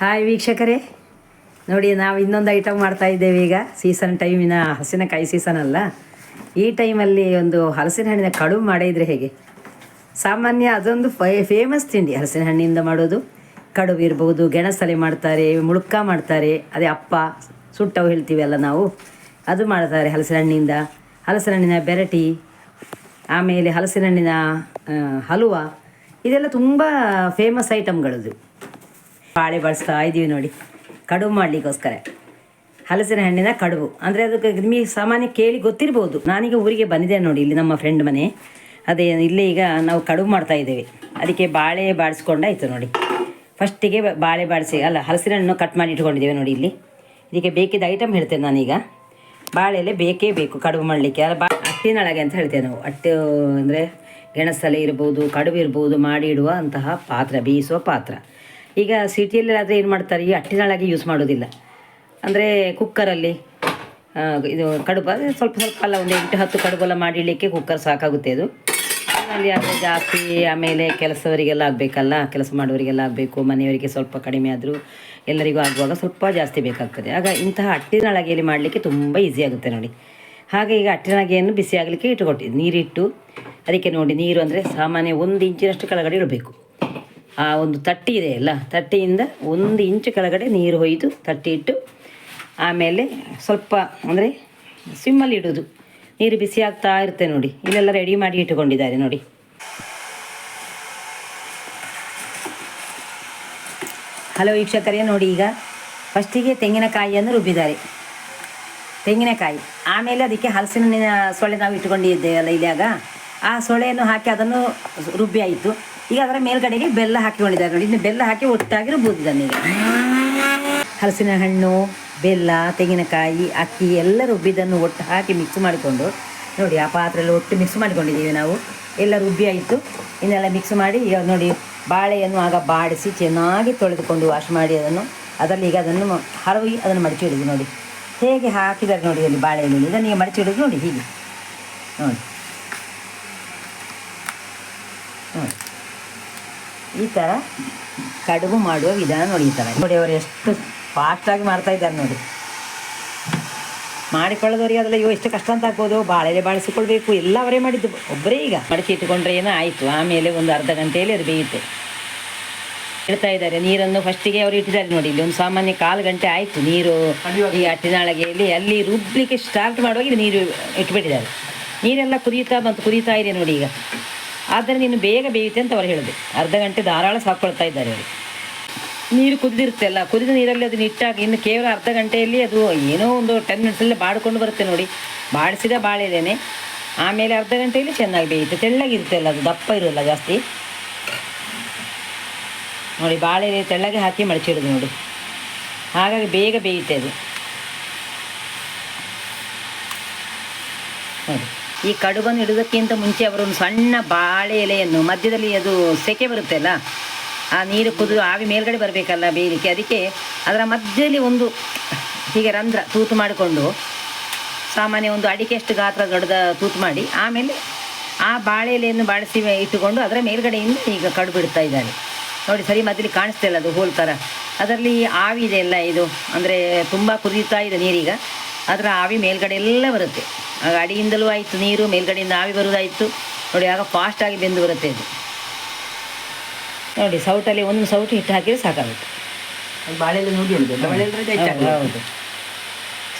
Hi ವೀಕ್ಷಕರೇ. ನೋಡಿ, ನಾವು ಇನ್ನೊಂದು ಐಟಮ್ ಮಾಡ್ತಾ ಇದ್ದೇವೆ ಈಗ. ಸೀಸನ್ ಟೈಮಿನ ಹಲಸಿನಕಾಯಿ ಸೀಸನ್ ಅಲ್ಲ. ಈ ಟೈಮಲ್ಲಿ ಒಂದು ಹಲಸಿನ ಹಣ್ಣಿನ ಕಡುಬು ಮಾಡಿದರೆ ಹೇಗೆ? ಸಾಮಾನ್ಯ ಅದೊಂದು ಫೇಮಸ್ ತಿಂಡಿ. ಹಲಸಿನ ಹಣ್ಣಿಂದ ಮಾಡೋದು. ಕಡುಬು ಇರ್ಬೋದು ಗೆಣಸಲೆ ಮಾಡ್ತಾರೆ ಮುಳುಕ ಮಾಡ್ತಾರೆ, ಅದೇ ಅಪ್ಪ, ಸುಟ್ಟವು ಹೇಳ್ತೀವಲ್ಲ ನಾವು. ಅದು ಮಾಡ್ತಾರೆ ಹಲಸಿನ ಹಣ್ಣಿಂದ. ಹಲಸಿನ ಹಣ್ಣಿನ ಬೆರಟಿ, ಆಮೇಲೆ ಹಲಸಿನ ಹಣ್ಣಿನ ಹಲುವ. ಇದೆಲ್ಲ ತುಂಬ ಫೇಮಸ್ ಐಟಮ್ಗಳದು ಬಾಳೆ ಬಳಸ್ತಾ ಇದ್ದೀವಿ ನೋಡಿ. ಕಡುಬು ಮಾಡಲಿಕ್ಕೋಸ್ಕರ. ಹಲಸಿನ ಹಣ್ಣಿನ ಕಡುಬು. ಅಂದರೆ ಅದಕ್ಕೆ ನಿಮಗೆ ಸಾಮಾನ್ಯ ಕೇಳಿ ಗೊತ್ತಿರ್ಬೋದು. ನಾನೀಗ ಊರಿಗೆ ಬಂದಿದೆ ನೋಡಿ, ಇಲ್ಲಿ ನಮ್ಮ ಫ್ರೆಂಡ್ ಮನೆ. ಅದೇ, ಇಲ್ಲೇ ಈಗ ನಾವು ಕಡುಬು ಮಾಡ್ತಾ ಇದ್ದೇವೆ. ಅದಕ್ಕೆ ಬಾಳೆ ಬಾಡಿಸ್ಕೊಂಡಾಯ್ತು ನೋಡಿ. ಫಸ್ಟಿಗೆ ಬಾಳೆ ಬಾಡಿಸಿ ಅಲ್ಲ, ಹಲಸಿನ ಹಣ್ಣು ಕಟ್ ಮಾಡಿ ಇಟ್ಕೊಂಡಿದ್ದೇವೆ ನೋಡಿ ಇಲ್ಲಿ. ಇದಕ್ಕೆ ಬೇಕಿದ್ದ ಐಟಮ್ ಹೇಳ್ತೇನೆ ನಾನೀಗ. ಬಾಳೆಲೆ ಬೇಕೇ ಬೇಕು ಕಡುಬು ಮಾಡಲಿಕ್ಕೆ. ಅಲ್ಲ, ಬಾ ಅಟ್ಟಿನೊಳಗೆ ಅಂತ ಹೇಳ್ತೇವೆ ನಾವು. ಅಟ್ಟು ಅಂದರೆ ಗೆಣಸಲೆ ಇರ್ಬೋದು, ಕಡುಬು ಇರ್ಬೋದು, ಮಾಡಿ ಇಡುವ ಅಂತಹ ಪಾತ್ರ ಬೇಯಿಸುವ ಪಾತ್ರ. ಈಗ ಸಿಟಿಯಲ್ಲಿ ಆದರೆ ಏನು ಮಾಡ್ತಾರೆ? ಈ ಅಟ್ಟಿನಾಳಾಗಿ ಯೂಸ್ ಮಾಡೋದಿಲ್ಲ. ಅಂದರೆ ಕುಕ್ಕರಲ್ಲಿ ಇದು ಕಡುಬು ಸ್ವಲ್ಪ ಸ್ವಲ್ಪ ಅಲ್ಲ, ಒಂದು ಎಂಟು ಹತ್ತು ಕಡುಬೆಲ್ಲ ಮಾಡಿಡಲಿಕ್ಕೆ ಕುಕ್ಕರ್ ಸಾಕಾಗುತ್ತೆ ಅದು. ಅಲ್ಲಿ ಆದರೆ ಜಾಸ್ತಿ, ಆಮೇಲೆ ಕೆಲಸವರಿಗೆಲ್ಲ ಆಗಬೇಕಲ್ಲ, ಕೆಲಸ ಮಾಡುವವರಿಗೆಲ್ಲ ಆಗಬೇಕು, ಮನೆಯವರಿಗೆ ಸ್ವಲ್ಪ ಕಡಿಮೆ ಆದರೂ ಎಲ್ಲರಿಗೂ ಆಗುವಾಗ ಸ್ವಲ್ಪ ಜಾಸ್ತಿ ಬೇಕಾಗ್ತದೆ. ಆಗ ಇಂತಹ ಅಟ್ಟಿನಾಳಗೆಯಲ್ಲಿ ಮಾಡಲಿಕ್ಕೆ ತುಂಬ ಈಸಿ ಆಗುತ್ತೆ ನೋಡಿ. ಹಾಗೆ ಈಗ ಅಟ್ಟಿನಾಗೆಯನ್ನು ಬಿಸಿ ಆಗಲಿಕ್ಕೆ ಇಟ್ಟುಕೊಟ್ಟಿದ್ದು ನೀರಿಟ್ಟು, ಅದಕ್ಕೆ ನೋಡಿ ನೀರು ಅಂದರೆ ಸಾಮಾನ್ಯ ಒಂದು ಇಂಚಿನಷ್ಟು ಕೆಳಗಡೆ ಇಡಬೇಕು. ಆ ಒಂದು ತಟ್ಟಿ ಇದೆ ಅಲ್ಲ, ತಟ್ಟಿಯಿಂದ ಒಂದು ಇಂಚು ಕೆಳಗಡೆ ನೀರು ಹೊಯ್ದು ತಟ್ಟಿ ಇಟ್ಟು ಆಮೇಲೆ ಸ್ವಲ್ಪ ಅಂದರೆ ಸಿಮ್ಮಲ್ಲಿ ಇಡೋದು. ನೀರು ಬಿಸಿ ಆಗ್ತಾ ಇರುತ್ತೆ ನೋಡಿ. ಇಲ್ಲೆಲ್ಲ ರೆಡಿ ಮಾಡಿ ಇಟ್ಟುಕೊಂಡಿದ್ದಾರೆ ನೋಡಿ. ಹಲೋ ವೀಕ್ಷಕರೇ, ನೋಡಿ ಈಗ ಫಸ್ಟಿಗೆ ತೆಂಗಿನಕಾಯಿಯನ್ನು ರುಬ್ಬಿದ್ದಾರೆ. ತೆಂಗಿನಕಾಯಿ. ಆಮೇಲೆ ಅದಕ್ಕೆ ಹಲಸಿನ ಸೊಳೆ ನಾವು ಇಟ್ಕೊಂಡಿದ್ದೇವಲ್ಲ ಇಲ್ಲಿಯಾಗ ಆ ಸೊಳೆಯನ್ನು ಹಾಕಿ ಅದನ್ನು ರುಬ್ಬಿ ಆಯಿತು. ಈಗ ಅದರ ಮೇಲ್ಗಡೆಗೆ ಬೆಲ್ಲ ಹಾಕಿಕೊಂಡಿದ್ದಾರೆ ನೋಡಿ. ಇನ್ನು ಬೆಲ್ಲ ಹಾಕಿ ಒಟ್ಟಾಗಿರ್ಬೋದು ಈಗ. ಹಲಸಿನ ಹಣ್ಣು ಬೆಲ್ಲ, ತೆಂಗಿನಕಾಯಿ, ಅಕ್ಕಿ ಎಲ್ಲ ರುಬ್ಬಿದನ್ನು ಒಟ್ಟು ಹಾಕಿ ಮಿಕ್ಸ್ ಮಾಡಿಕೊಂಡು ನೋಡಿ, ಆ ಪಾತ್ರೆಯಲ್ಲಿ ಒಟ್ಟು ಮಿಕ್ಸ್ ಮಾಡಿಕೊಂಡಿದ್ದೀವಿ ನಾವು. ಎಲ್ಲ ರುಬ್ಬಿ ಆಯಿತು. ಇನ್ನೆಲ್ಲ ಮಿಕ್ಸ್ ಮಾಡಿ ಈಗ ನೋಡಿ, ಬಾಳೆಯನ್ನು ಆಗ ಬಾಡಿಸಿ ಚೆನ್ನಾಗಿ ತೊಳೆದುಕೊಂಡು ವಾಶ್ ಮಾಡಿ ಅದನ್ನು. ಅದರಲ್ಲಿ ಈಗ ಅದನ್ನು ಹರವಿ ಅದನ್ನು ಮಡಚಿ ನೋಡಿ. ಹೇಗೆ ಹಾಕಿದ್ದಾರೆ ನೋಡಿ ಅಲ್ಲಿ ಬಾಳೆಹಣ್ಣು ಇದನ್ನು ಈಗ ಮಡಚಿ ಹಿಡಿದು ನೋಡಿ ಹೀಗೆ. ನೋಡಿ. ನೋಡಿ. ಈ ಥರ ಕಡುಬು ಮಾಡುವ ವಿಧಾನ ನೋಡಿ ಈ ಥರ ನೋಡಿ ಅವರು ಎಷ್ಟು ಫಾಸ್ಟಾಗಿ ಮಾಡ್ತಾ ಇದ್ದಾರೆ ನೋಡಿ. ಮಾಡಿಕೊಳ್ಳೋದವರಿಗೆ ಅದೆಲ್ಲ ಇವು ಎಷ್ಟು ಕಷ್ಟ ಅಂತ ಆಗ್ಬೋದು. ಬಾಳೆಲೆ ಬಾಳಿಸಿಕೊಳ್ಬೇಕು ಎಲ್ಲ ಅವರೇ ಮಾಡಿದ್ದು. ಒಬ್ಬರೇ ಈಗ. ಮಡಚಿ ಇಟ್ಟುಕೊಂಡ್ರೆ ಏನೋ ಆಯಿತು. ಆಮೇಲೆ ಒಂದು ಅರ್ಧ ಗಂಟೆಯಲ್ಲಿ ಅದು ಬೇಯುತ್ತೆ. ಇಡ್ತಾ ಇದ್ದಾರೆ, ನೀರನ್ನು ಫಸ್ಟಿಗೆ ಅವರು ಇಟ್ಟಿದ್ದಾರೆ ನೋಡಿ. ಇಲ್ಲಿ ಒಂದು ಸಾಮಾನ್ಯ ಕಾಲು ಗಂಟೆ ಆಯಿತು ನೀರು ಈ ಅಟ್ಟಿನಾಳಗೆಯಲ್ಲಿ ಅಲ್ಲಿ ರುಬ್ಲಿಕ್ಕೆ ಸ್ಟಾರ್ಟ್ ಮಾಡುವಾಗ ನೀರು ಇಟ್ಬಿಟ್ಟಿದ್ದಾರೆ. ನೀರೆಲ್ಲ ಕುದೀತಾ ಮತ್ತು ಕುದೀತಾ ಇದೆ ನೋಡಿ ಈಗ. ಆದರೆ ನೀನು ಬೇಗ ಬೇಯುತ್ತೆ ಅಂತ ಅವರು ಹೇಳಿದೆ ಅರ್ಧ ಗಂಟೆ ಧಾರಾಳ ಸಾಕೊಳ್ತಾ ಇದ್ದಾರೆ ಅವರು. ನೀರು ಕುದಿದಿರುತ್ತೆ ಅಲ್ಲ, ಕುದಿದ ನೀರಲ್ಲಿ ಅದನ್ನ ಇಟ್ಟಾಗ ಇನ್ನು ಕೇವಲ ಅರ್ಧ ಗಂಟೆಯಲ್ಲಿ ಅದು ಏನೋ ಒಂದು ಟೆನ್ ಮಿನಿಟ್ಸಲ್ಲೇ ಬಾಡ್ಕೊಂಡು ಬರುತ್ತೆ ನೋಡಿ. ಬಾಡಿಸಿದ ಬಾಳಿದ್ದೇನೆ ಆಮೇಲೆ ಅರ್ಧ ಗಂಟೆಯಲ್ಲಿ ಚೆನ್ನಾಗಿ ಬೇಯುತ್ತೆ. ತೆಳ್ಳಗಿರುತ್ತೆ ಅಲ್ಲ, ಅದು ದಪ್ಪ ಇರೋಲ್ಲ ಜಾಸ್ತಿ. ನೋಡಿ, ಬಾಳೆ ತೆಳ್ಳಗೆ ಹಾಕಿ ಮಡಚಿಡೋದು ನೋಡಿ. ಹಾಗಾಗಿ ಬೇಗ ಬೇಯುತ್ತೆ ಅದು. ನೋಡಿ. ಈ ಕಡುಬನ್ನು ಇಡೋದಕ್ಕಿಂತ ಮುಂಚೆ ಅವರು ಒಂದು ಸಣ್ಣ ಬಾಳೆ ಎಲೆಯನ್ನು, ಮಧ್ಯದಲ್ಲಿ ಅದು ಸೆಕೆ ಬರುತ್ತೆ ಅಲ್ಲ ಆ ನೀರು ಕುದು ಆವಿ ಮೇಲ್ಗಡೆ ಬರಬೇಕಲ್ಲ ಬೇಯಲಿಕ್ಕೆ. ಅದಕ್ಕೆ ಅದರ ಮಧ್ಯದಲ್ಲಿ ಒಂದು ಹೀಗೆ ರಂಧ್ರ ತೂತು ಮಾಡಿಕೊಂಡು ಸಾಮಾನ್ಯ ಒಂದು ಅಡಿಕೆಯಷ್ಟು ಗಾತ್ರ ದೊಡ್ಡದ ತೂತು ಮಾಡಿ, ಆಮೇಲೆ ಆ ಬಾಳೆ ಎಲೆಯನ್ನು ಬಾಡಿಸಿ ಇಟ್ಟುಕೊಂಡು ಅದರ ಮೇಲ್ಗಡೆಯಿಂದ ಈಗ ಕಡುಬು ಬಿಡ್ತಾ ಇದ್ದಾರೆ ನೋಡಿ, ಸರಿ ಮಧ್ಯದಲ್ಲಿ ಕಾಣಿಸ್ತಾ ಇಲ್ಲ ಅದು ಹೋಲ್ ಥರ ಅದರಲ್ಲಿ ಆವಿ ಇದೆ ಎಲ್ಲ ಇದು, ಅಂದರೆ ತುಂಬ ಕುದೀತಾ ಇದೆ ನೀರೀಗ. ಅದರ ಆವಿ ಮೇಲ್ಗಡೆ ಎಲ್ಲ ಬರುತ್ತೆ. ಆಗ ಅಡಿಯಿಂದಲೂ ಆಯಿತು ನೀರು ಮೇಲ್ಗಡೆಯಿಂದ ಆವಿ ಬರುವುದಾಯಿತು ನೋಡಿ ಆಗ ಫಾಸ್ಟಾಗಿ ಬೆಂದು ಬರುತ್ತೆ ಇದು. ನೋಡಿ ಸೌಟಲ್ಲಿ ಒಂದು ಸೌಟು ಹಿಟ್ಟು ಹಾಕಿದರೆ ಸಾಕಾಗುತ್ತೆ. ಹೌದು,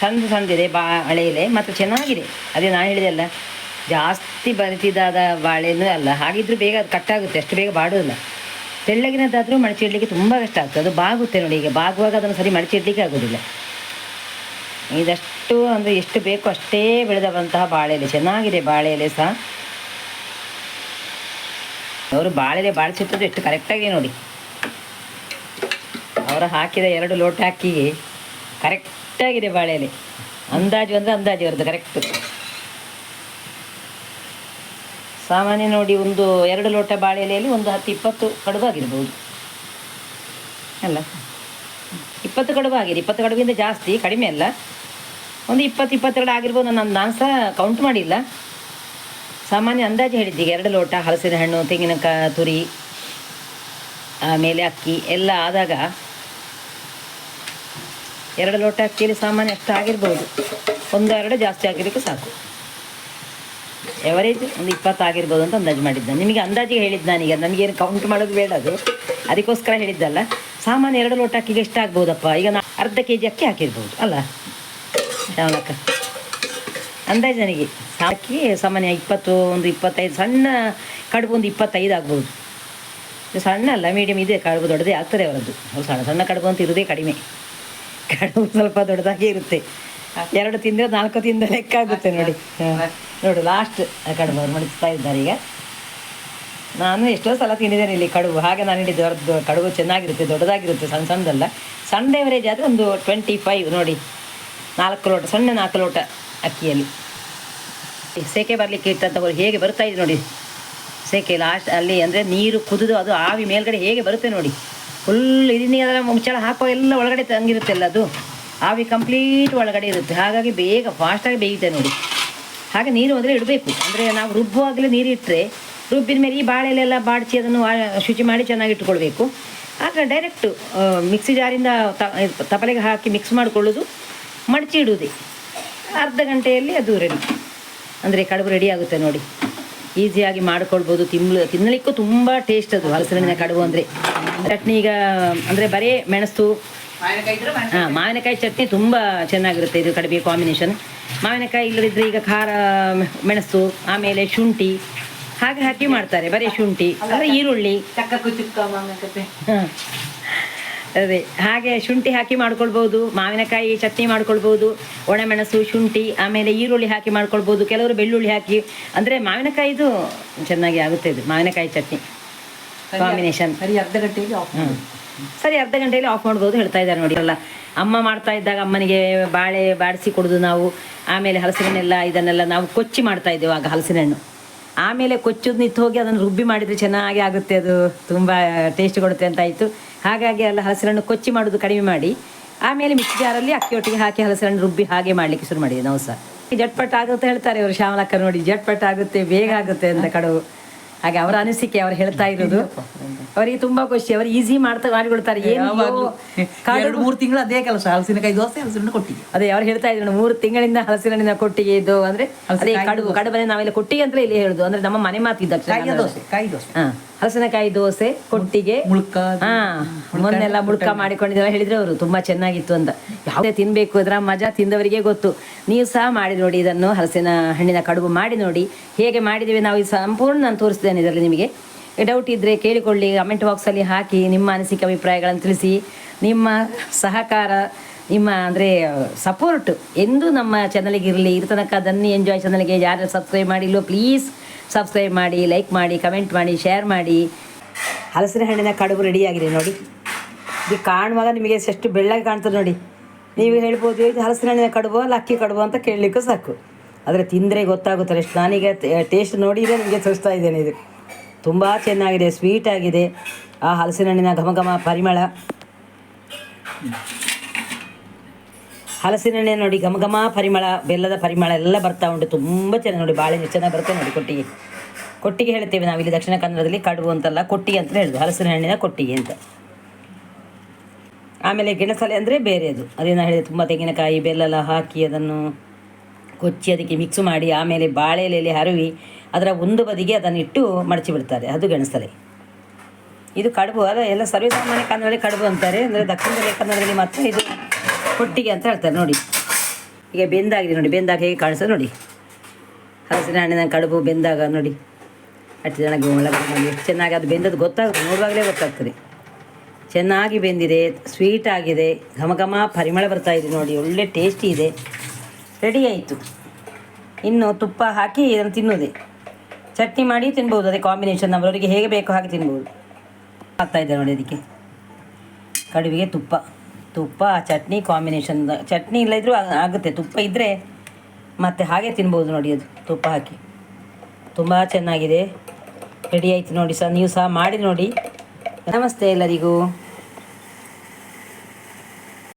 ಸಣ್ಣ ಸಣ್ಣದಿದೆ ಬಾಳೆ ಎಲೆ ಮತ್ತು ಚೆನ್ನಾಗಿದೆ. ಅದೇ ನಾನು ಹೇಳಿದೆಲ್ಲ ಜಾಸ್ತಿ ಬರಿತಿದ್ದಾದ ಬಾಳೆನೂ ಅಲ್ಲ. ಹಾಗಿದ್ರೂ ಬೇಗ ಅದು ಕಟ್ಟಾಗುತ್ತೆ ಅಷ್ಟು ಬೇಗ ಬಾಡೋದಿಲ್ಲ. ತೆಳ್ಳಗಿನದಾದರೂ ಮಡಚಿಡ್ಲಿಕ್ಕೆ ತುಂಬ ಕಷ್ಟ ಆಗ್ತದೆ. ಅದು ಬಾಗುತ್ತೆ ನೋಡಿ ಈಗ ಬಾಗುವಾಗ ಅದನ್ನು ಸರಿ ಮಡಚಿಡ್ಲಿಕ್ಕೆ ಆಗೋದಿಲ್ಲ. ಇದಷ್ಟು ಅಂದರೆ ಎಷ್ಟು ಬೇಕೋ ಅಷ್ಟೇ ಬೆಳೆದವಂತಹ ಬಾಳೆ ಎಲೆ ಚೆನ್ನಾಗಿದೆ ಬಾಳೆ ಎಲೆ ಸಹ ಅವರು ಬಾಳೆಲೆ ಬಾಳಿಸಿಟ್ಟದ್ದು ಎಷ್ಟು ಕರೆಕ್ಟಾಗಿ ನೋಡಿ. ಅವರು ಹಾಕಿದ ಎರಡು ಲೋಟ ಹಾಕಿ ಕರೆಕ್ಟಾಗಿದೆ ಬಾಳೆಲೆ. ಅಂದಾಜು ಅಂದರೆ ಅಂದಾಜು ಅವ್ರದ್ದು ಕರೆಕ್ಟ್ ಸಾಮಾನ್ಯ ನೋಡಿ ಒಂದು ಎರಡು ಲೋಟ ಬಾಳೆ ಎಲೆಯಲ್ಲಿ ಒಂದು ಹತ್ತು ಇಪ್ಪತ್ತು ಕಡುಬು ಆಗಿರ್ಬೋದು. ಅಲ್ಲ? ಇಪ್ಪತ್ತು ಕಡುಬು ಆಗಿದೆ. ಇಪ್ಪತ್ತು ಕಡುಬಿಂದ ಜಾಸ್ತಿ, ಕಡಿಮೆ ಅಲ್ಲ? ಒಂದು ಇಪ್ಪತ್ತು ಇಪ್ಪತ್ತೆರಡು ಆಗಿರ್ಬೋದು, ನಾನು ನಾನು ಸಹ ಕೌಂಟ್ ಮಾಡಿಲ್ಲ. ಸಾಮಾನ್ಯ ಅಂದಾಜು ಹೇಳಿದ್ದೀಗ, ಎರಡು ಲೋಟ ಹಲಸಿನ ಹಣ್ಣು, ತೆಂಗಿನಕಾಯಿ, ತುರಿ, ಆಮೇಲೆ ಅಕ್ಕಿ ಎಲ್ಲ ಆದಾಗ ಎರಡು ಲೋಟ ಅಕ್ಕಿಯಲ್ಲಿ ಸಾಮಾನ್ಯ ಅಷ್ಟು ಆಗಿರ್ಬೋದು. ಒಂದು ಎರಡು ಜಾಸ್ತಿ ಆಗಿರಲಿಕ್ಕೆ ಸಾಕು. ಎವರೇಜ್ ಒಂದು ಇಪ್ಪತ್ತು ಆಗಿರ್ಬೋದು ಅಂತ ಅಂದಾಜು ಮಾಡಿದ್ದ. ನಿಮಗೆ ಅಂದಾಜಿಗೆ ಹೇಳಿದ್ದು ನಾನೀಗ, ನಮಗೇನು ಕೌಂಟ್ ಮಾಡೋದು ಬೇಡ ಅದು. ಅದಕ್ಕೋಸ್ಕರ ಹೇಳಿದ್ದಲ್ಲ. ಸಾಮಾನ್ಯ ಎರಡು ಲೋಟ ಅಕ್ಕಿಗೆ ಎಷ್ಟು ಆಗ್ಬೋದಪ್ಪ ಈಗ ನಾ ಅರ್ಧ ಕೆ ಜಿ ಅಕ್ಕಿ ಹಾಕಿರ್ಬೋದು, ಅಲ್ಲ? ಶ್ಯಾಮಲಕ್ಕ ಅಂದಾಜು ನನಗೆ. ಹಾಕಿ ಸಾಮಾನ್ಯ ಇಪ್ಪತ್ತು ಒಂದು ಇಪ್ಪತ್ತೈದು, ಸಣ್ಣ ಕಡುಬು ಒಂದು ಇಪ್ಪತ್ತೈದು ಆಗ್ಬೋದು. ಸಣ್ಣ ಅಲ್ಲ ಮೀಡಿಯಮ್ ಇದೆ, ಕಡುಬು ದೊಡ್ಡದೇ ಆಗ್ತದೆ ಅವರದ್ದು. ಅವ್ರು ಸಣ್ಣ ಸಣ್ಣ ಕಡುಬು ಅಂತ ಇರೋದೇ ಕಡಿಮೆ. ಕಡುಬು ಸ್ವಲ್ಪ ದೊಡ್ಡದಾಗಿ ಇರುತ್ತೆ. ಎರಡು ತಿಂದರೆ ನಾಲ್ಕು ತಿಂದ ಲೆಕ್ಕ ಆಗುತ್ತೆ ನೋಡಿ. ನೋಡು ಲಾಸ್ಟ್ ಕಡುಬು ಅವ್ರು ಮಡಿಸ್ತಾ ಇದ್ದಾರೆ ಈಗ. ನಾನು ಎಷ್ಟೋ ಸಲ ತಿಂದಿದ್ದೇನೆ ಇಲ್ಲಿ ಕಡುಬು. ಹಾಗೆ ನಾನು ಹಿಡಿದು ಅವ್ರದ್ದು ಕಡುಬು ಚೆನ್ನಾಗಿರುತ್ತೆ, ದೊಡ್ಡದಾಗಿರುತ್ತೆ, ಸಣ್ಣ, ಸಣ್ಣದಲ್ಲ. ಸಣ್ಣ ಎವರೇಜ್ ಆದರೆ ಒಂದು ಟ್ವೆಂಟಿ ಫೈವ್ ನೋಡಿ. ನಾಲ್ಕು ಲೋಟ, ಸಣ್ಣ ನಾಲ್ಕು ಲೋಟ ಅಕ್ಕಿಯಲ್ಲಿ. ಸೇಕೆ ಬರಲಿಕ್ಕೆ ಇಟ್ಟಂಥವ್ರು ಹೇಗೆ ಬರ್ತಾ ಇದೆ ನೋಡಿ. ಸೇಕೆ ಲಾಸ್ಟ್ ಅಲ್ಲಿ ಅಂದರೆ ನೀರು ಕುದಿದು ಅದು ಆವಿ ಮೇಲ್ಗಡೆ ಹೇಗೆ ಬರುತ್ತೆ ನೋಡಿ. ಫುಲ್ ಇದನ್ನೇ ಅದರ ಮುಚ್ಚಳ ಹಾಕೋ ಎಲ್ಲ ಒಳಗಡೆ ತಂಗಿರುತ್ತೆಲ್ಲ ಅದು. ಆವಿ ಕಂಪ್ಲೀಟ್ ಒಳಗಡೆ ಇರುತ್ತೆ. ಹಾಗಾಗಿ ಬೇಗ ಫಾಸ್ಟಾಗಿ ಬೇಯುತ್ತೆ ನೋಡಿ. ಹಾಗೆ ನೀರು ಅಂದರೆ ಇಡಬೇಕು. ಅಂದರೆ ನಾವು ರುಬ್ಬುವಾಗಲೇ ನೀರು ಇಟ್ಟರೆ ರುಬ್ಬಿದ ಮೇಲೆ ಈ ಬಾಳೆಲೆಲ್ಲ ಬಾಡಿಸಿ ಅದನ್ನು ಶುಚಿ ಮಾಡಿ ಚೆನ್ನಾಗಿ ಇಟ್ಕೊಳ್ಬೇಕು ಆಗ ಡೈರೆಕ್ಟು ಮಿಕ್ಸಿ ಜಾರಿಂದ ತಪಲೆಗೆ ಹಾಕಿ ಮಿಕ್ಸ್ ಮಾಡಿಕೊಳ್ಳೋದು. ಮಡಚಿ ಇಡುವುದೇ ಅರ್ಧ ಗಂಟೆಯಲ್ಲಿ ಅದು ರೆಡಿ ಅಂದರೆ ಕಡುಬು ರೆಡಿ ಆಗುತ್ತೆ ನೋಡಿ. ಈಸಿಯಾಗಿ ಮಾಡ್ಕೊಳ್ಬೋದು. ತಿನ್ಲು ತಿನ್ನಲಿಕ್ಕೂ ತುಂಬ ಟೇಸ್ಟ್ ಅದು ಹಲಸಿನ ಕಡುಬು ಅಂದರೆ. ಚಟ್ನಿ ಈಗ ಅಂದರೆ ಬರೀ ಮೆಣಸು. ಹಾಂ ಮಾವಿನಕಾಯಿ ಚಟ್ನಿ ತುಂಬ ಚೆನ್ನಾಗಿರುತ್ತೆ ಇದು ಕಡುಬೆ ಕಾಂಬಿನೇಷನ್ ಮಾವಿನಕಾಯಿ ಇಲ್ಲದಿದ್ದರೆ ಈಗ ಖಾರ ಮೆಣಸು ಆಮೇಲೆ ಶುಂಠಿ. ಹಾಗೆ ಹಾಕಿ ಮಾಡ್ತಾರೆ ಬರೀ ಶುಂಠಿ ಅಂದರೆ ಈರುಳ್ಳಿ. ಹಾಂ. ಅದೇ ಹಾಗೆ ಶುಂಠಿ ಹಾಕಿ ಮಾಡ್ಕೊಳ್ಬಹುದು ಮಾವಿನಕಾಯಿ ಚಟ್ನಿ ಮಾಡ್ಕೊಳ್ಬೋದು ಒಣಮೆಣಸು ಶುಂಠಿ ಆಮೇಲೆ ಈರುಳ್ಳಿ ಹಾಕಿ ಮಾಡ್ಕೊಳ್ಬೋದು ಕೆಲವರು ಬೆಳ್ಳುಳ್ಳಿ ಹಾಕಿ ಅಂದ್ರೆ ಮಾವಿನಕಾಯಿದು ಚೆನ್ನಾಗಿ ಆಗುತ್ತೆ ಇದು ಮಾವಿನಕಾಯಿ ಚಟ್ನಿ ಕಾಂಬಿನೇಷನ್. ಸರಿ ಅರ್ಧ ಗಂಟೆಗೆ ಆಫ್. ಸರಿ ಅರ್ಧ ಗಂಟೆಯಲ್ಲಿ ಆಫ್ ಮಾಡ್ಬೋದು ಹೇಳ್ತಾ ಇದ್ದಾರೆ ನೋಡಿ. ಅಲ್ಲ ಅಮ್ಮ ಮಾಡ್ತಾ ಇದ್ದಾಗ ಅಮ್ಮನಿಗೆ ಬಾಳೆ ಬಾಡಿಸಿ ಕೊಡೋದು ನಾವು ಆಮೇಲೆ ಹಲಸಿನೆಲ್ಲ ಇದನ್ನೆಲ್ಲ ನಾವು ಕೊಚ್ಚಿ ಮಾಡ್ತಾ ಇದ್ದೇವೆ ಆಗ ಹಲಸಿನ ಹಣ್ಣು ಆಮೇಲೆ ಕೊಚ್ಚೋದು ನಿಂತು ಹೋಗಿ ಅದನ್ನು ರುಬ್ಬಿ ಮಾಡಿದರೆ ಚೆನ್ನಾಗಿ ಆಗುತ್ತೆ ಅದು ತುಂಬ ಟೇಸ್ಟ್ ಕೊಡುತ್ತೆ ಅಂತ ಆಯಿತು. ಹಾಗಾಗಿ ಅಲ್ಲ ಹಲಸರನ್ನು ಕೊಚ್ಚಿ ಮಾಡೋದು ಕಡಿಮೆ ಮಾಡಿ ಆಮೇಲೆ ಮಿಕ್ಸಿ ಜಾರಲ್ಲಿ ಅಕ್ಕಿ ಒಟ್ಟಿಗೆ ಹಾಕಿ ಹಲಸರನ್ನು ರುಬ್ಬಿ ಹಾಗೆ ಮಾಡಲಿಕ್ಕೆ ಶುರು ಮಾಡಿದೆ ನಾವು ಸಹ. ಜಟ್ಪಟ್ ಆಗುತ್ತೆ ಹೇಳ್ತಾರೆ ಇವರು ಶ್ಯಾಮಲಕ್ಕ ನೋಡಿ ಜಟ್ಪಟ್ ಆಗುತ್ತೆ ಬೇಗ ಆಗುತ್ತೆ ಅಂತ ಕಡವು ಹಾಗೆ ಅವರ ಅನಿಸಿಕೆ ಅವ್ರು ಹೇಳ್ತಾ ಇರೋದು. ಅವರಿಗೆ ತುಂಬಾ ಖುಷಿ ಅವರು ಈಸಿ ಮಾಡ್ತಾ ಮಾಡಿಕೊಡ್ತಾರೆ. ಏನು ಮೂರು ತಿಂಗಳು ಅದೇ ಕೆಲಸ ಹಲಸಿನಕಾಯಿ ದೋಸೆ ಹಲಸಿನ ಕೊಟ್ಟಿಗೆ. ಅದೇ ಅವ್ರು ಹೇಳ್ತಾ ಇದ್ರು ಮೂರು ತಿಂಗಳಿಂದ ಹಲಸಿನ ಕೊಟ್ಟಿಗೆ ಇದು ಅಂದ್ರೆ ಅದೇ ಕಡುಬು ಕಡುಬನೆ ನಾವೆಲ್ಲ ಕೊಟ್ಟಿಗೆ ಅಂತ ಇಲ್ಲಿ ಹೇಳುದು. ಅಂದ್ರೆ ನಮ್ಮ ಮನೆ ಮಾತಿದ್ದ ಕಾಯಿ ದೋಸೆ ಕಾಯಿ ದೋಸೆ. ಹಾ. ಹಲಸಿನಕಾಯಿ ದೋಸೆ ಕೊಟ್ಟಿಗೆ. ಮುಳ್ಕ ಹಾ ಮೊನ್ನೆಲ್ಲ ಮುಳ್ಕ ಮಾಡಿಕೊಂಡಿದ್ದೆಲ್ಲ ಹೇಳಿದ್ರೆ ಅವರು ತುಂಬಾ ಚೆನ್ನಾಗಿತ್ತು ಅಂತ. ಯಾವುದೇ ತಿನ್ಬೇಕು ಅದ್ರ ಮಜಾ ತಿಂದವರಿಗೆ ಗೊತ್ತು. ನೀವು ಸಹ ಮಾಡಿ ನೋಡಿ ಇದನ್ನು ಹಲಸಿನ ಹಣ್ಣಿನ ಕಡುಬು ಮಾಡಿ ನೋಡಿ. ಹೇಗೆ ಮಾಡಿದ್ದೇವೆ ನಾವು ಈ ಸಂಪೂರ್ಣ ನಾನು ತೋರಿಸ್ತೇನೆ ಇದರಲ್ಲಿ ನಿಮಗೆ. ಡೌಟ್ ಇದ್ರೆ ಕೇಳಿಕೊಳ್ಳಿ ಕಮೆಂಟ್ ಬಾಕ್ಸಲ್ಲಿ ಹಾಕಿ ನಿಮ್ಮ ಅನಿಸಿಕೆ ಅಭಿಪ್ರಾಯಗಳನ್ನು ತಿಳಿಸಿ. ನಿಮ್ಮ ಸಹಕಾರ ನಿಮ್ಮ ಅಂದರೆ ಸಪೋರ್ಟ್ ಎಂದು ನಮ್ಮ ಚಾನಲ್ಗೆ ಇರಲಿ. ಇರ ತನಕ ದನ್ನಿ ಎಂಜಾಯ್ ಚಾನಲ್ಗೆ ಯಾರು ಸಬ್ಸ್ಕ್ರೈಬ್ ಮಾಡಿಲ್ಲೋ ಪ್ಲೀಸ್ ಸಬ್ಸ್ಕ್ರೈಬ್ ಮಾಡಿ ಲೈಕ್ ಮಾಡಿ ಕಮೆಂಟ್ ಮಾಡಿ ಶೇರ್ ಮಾಡಿ. ಹಲಸಿನ ಹಣ್ಣಿನ ಕಡುಬು ರೆಡಿಯಾಗಿದೆ ನೋಡಿ. ಇದು ಕಾಣುವಾಗ ನಿಮಗೆ ಎಷ್ಟು ಬೆಳ್ಳಾಗಿ ಕಾಣ್ತದೆ ನೋಡಿ. ನೀವು ಹೇಳ್ಬೋದು, ಇದು ಹಲಸಿನ ಹಣ್ಣಿನ ಕಡುಬು ಅಲ್ಲ ಅಕ್ಕಿ ಕಡುಬು ಅಂತ ಕೇಳಲಿಕ್ಕೂ ಸಾಕು. ಆದರೆ ತಿಂದರೆ ಗೊತ್ತಾಗುತ್ತಲ್ಲ, ಎಷ್ಟು ನಾನೀಗ ಟೇಸ್ಟ್ ನೋಡಿದರೆ ನಿಮಗೆ ತೋರಿಸ್ತಾ ಇದ್ದೇನೆ ಇದು. ತುಂಬ ಚೆನ್ನಾಗಿದೆ ಸ್ವೀಟ್ ಆಗಿದೆ. ಆ ಹಲಸಿನ ಹಣ್ಣಿನ ಘಮ ಘಮ ಪರಿಮಳ. ಹಲಸಿನ ಹಣ್ಣೆ ನೋಡಿ, ಘಮ ಘಮ ಪರಿಮಳ, ಬೆಲ್ಲದ ಪರಿಮಳ ಎಲ್ಲ ಬರ್ತಾ ಉಂಟು. ತುಂಬ ಚೆನ್ನಾಗಿ ನೋಡಿ, ಬಾಳೆ ಚೆನ್ನಾಗಿ ಬರುತ್ತೆ ನೋಡಿ ಕೊಟ್ಟಿಗೆ. ಕೊಟ್ಟಿಗೆ ಹೇಳ್ತೇವೆ ನಾವು ಇಲ್ಲಿ ದಕ್ಷಿಣ ಕನ್ನಡದಲ್ಲಿ ಕಡುಬು ಅಂತಲ್ಲ, ಕೊಟ್ಟಿ ಅಂತ ಹೇಳುದು ಹಲಸಿನ ಹಣ್ಣಿನ ಕೊಟ್ಟಿಗೆ ಅಂತ. ಆಮೇಲೆ ಗೆಣಸಲೆ ಅಂದರೆ ಬೇರೆ ಅದು ಅದೇನು ಹೇಳಿದೆ, ತುಂಬ ತೆಂಗಿನಕಾಯಿ, ಬೆಲ್ಲ ಹಾಕಿ ಅದನ್ನು ಕೊಚ್ಚಿ ಅದಕ್ಕೆ ಮಿಕ್ಸ್ ಮಾಡಿ, ಆಮೇಲೆ ಬಾಳೆ ಎಲೆಯಲ್ಲಿ ಹರವಿ, ಅದರ ಒಂದು ಬದಿಗೆ ಅದನ್ನು ಇಟ್ಟು ಮಡಚಿ ಬಿಡ್ತಾರೆ. ಅದು ಗೆಣಸಲೆ. ಇದು ಕಡುಬು ಅಲ್ಲ, ಎಲ್ಲ ಸರ್ವೇಸಾಮಾನ್ಯ ಕನ್ನಡದಲ್ಲಿ ಕಡುಬು ಅಂತಾರೆ. ಅಂದರೆ ದಕ್ಷಿಣ ಕನ್ನಡದಲ್ಲಿ ಮಾತ್ರ ಇದು ಕೊಟ್ಟಿಗೆ ಅಂತ ಹೇಳ್ತಾರೆ, ನೋಡಿ. ಈಗ ಬೆಂದಾಗಿದೆ, ನೋಡಿ, ಬೆಂದಾಗ ಹೇಗೆ ಕಾಣಿಸ್ತದೆ ನೋಡಿ. ಹಲಸಿನ ಹಣ್ಣಿನ ಕಡುಬು ಬೆಂದಾಗ, ನೋಡಿ. ಅಷ್ಟು ಚೆನ್ನಾಗಿ ಒಳಗಡೆ ಎಷ್ಟು ಚೆನ್ನಾಗಿ ಅದು ಬೆಂದದ್ದು ಗೊತ್ತಾಗುತ್ತೆ ನೋಡುವಾಗಲೇ ಗೊತ್ತಾಗ್ತದೆ. ಚೆನ್ನಾಗಿ ಬೆಂದಿದೆ ಸ್ವೀಟ್ ಆಗಿದೆ, ಘಮ ಘಮ ಪರಿಮಳ ಬರ್ತಾ ಇದೆ ನೋಡಿ, ಒಳ್ಳೆ ಟೇಸ್ಟಿ ಇದೆ. ರೆಡಿ ಆಯಿತು. ಇನ್ನು ತುಪ್ಪ ಹಾಕಿ ಇದನ್ನು ತಿನ್ನೋದೇ. ಚಟ್ನಿ ಮಾಡಿ ತಿನ್ಬೋದು, ಅದೇ ಕಾಂಬಿನೇಷನ್ ಅವರವರಿಗೆ ಹೇಗೆ ಬೇಕೋ ಹಾಗೆ ತಿನ್ಬೋದು. ಆಗ್ತಾಯಿದೆ ನೋಡಿ ಅದಕ್ಕೆ. ಕಡುವಿಗೆ ತುಪ್ಪ. ತುಪ್ಪ, ಚಟ್ನಿ ಕಾಂಬಿನೇಷನ್ ಚಟ್ನಿ ಇಲ್ಲದಿದ್ರೂ ಆಗುತ್ತೆ. ತುಪ್ಪ ಇದ್ದರೆ ಮತ್ತೆ ಹಾಗೆ ತಿನ್ಬೋದು ನೋಡಿ ಅದು, ತುಪ್ಪ ಹಾಕಿ. ತುಂಬ ಚೆನ್ನಾಗಿದೆ. ರೆಡಿ ಆಯ್ತು ನೋಡಿ ಸಹ ನೀವು ಸಹ ಮಾಡಿ ನೋಡಿ. ನಮಸ್ತೆ ಎಲ್ಲರಿಗೂ.